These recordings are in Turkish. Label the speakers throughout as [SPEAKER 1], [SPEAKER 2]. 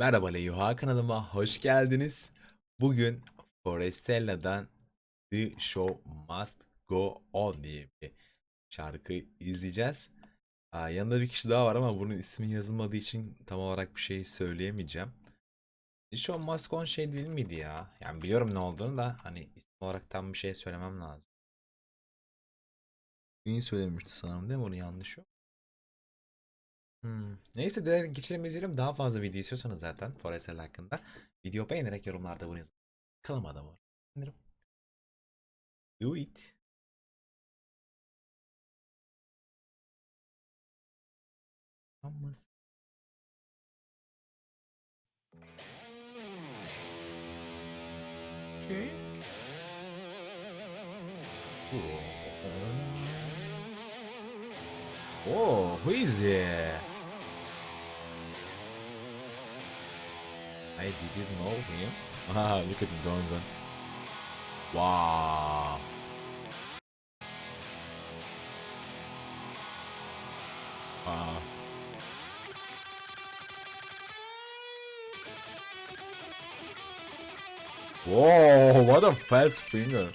[SPEAKER 1] Merhaba Leyuha kanalıma hoş geldiniz. Bugün Forestella'dan The Show Must Go On diye bir şarkı izleyeceğiz. Aa, yanında bir kişi daha var ama bunun ismi yazılmadığı için tam olarak bir şey söyleyemeyeceğim. The Show Must Go On şey değil miydi ya? Yani biliyorum ne olduğunu da hani isim olarak tam bir şey söylemem lazım. Gün söylemişti sanırım değil mi? Onun yanlış yok. Hmm. Neyse de geçelim izleyelim. Daha fazla video istiyorsanız zaten Forestell hakkında video beğenerek yorumlarda bunu yazın. Kanalıma da var. Do it. Olmaz. Okay. Oh, who is it? I didn't know him. Ah, look at the dongle. Wow. Wow. Whoa, what a fast finger.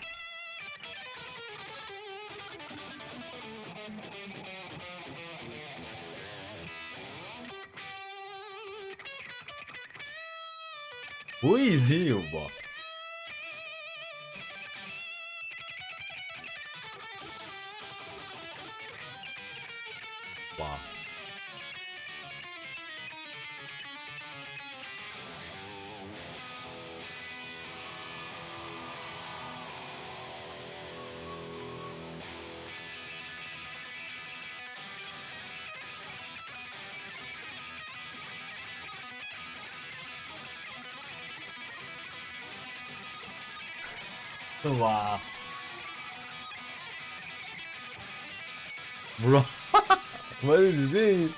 [SPEAKER 1] Luizinho Bob. 와. 몰라. 말해주지.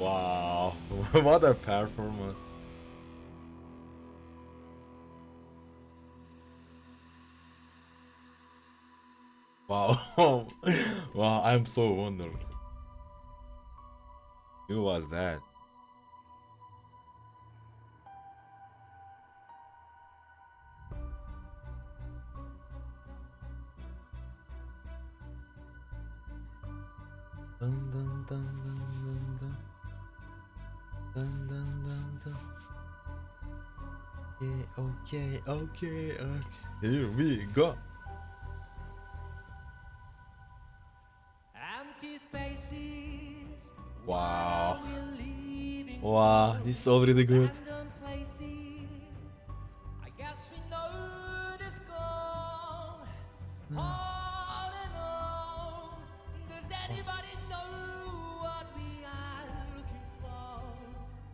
[SPEAKER 1] Wow, what a performance. Wow, wow, I'm so wondered. Who was that? Dun dun dun dun dun dun. Dun okay, okay, okay. Here we go.
[SPEAKER 2] Empty spaces.
[SPEAKER 1] Wow. Wow, this is already good.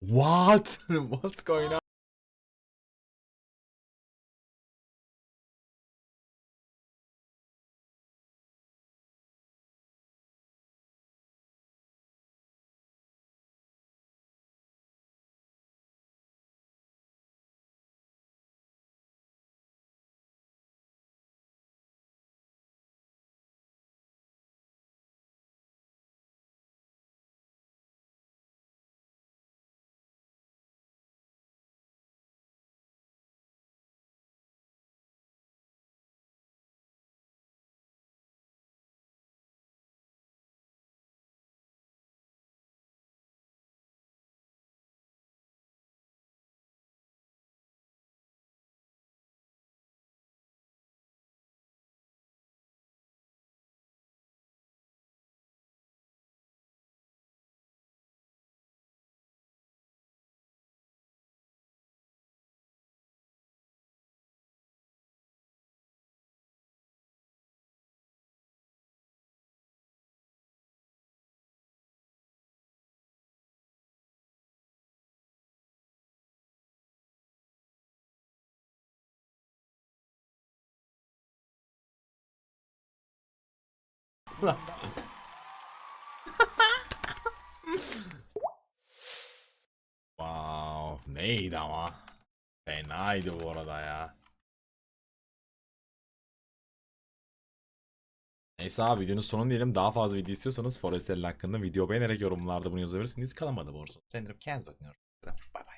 [SPEAKER 1] What? What's going on? Wow, neydi ama? Fenaydı bu arada ya. Neyse abi videonun sonu diyelim. Daha fazla video istiyorsanız Forestel hakkında video beğenerek yorumlarda bunu yazabilirsiniz. Kalamadı borsun. Sendirip kendinize bakın.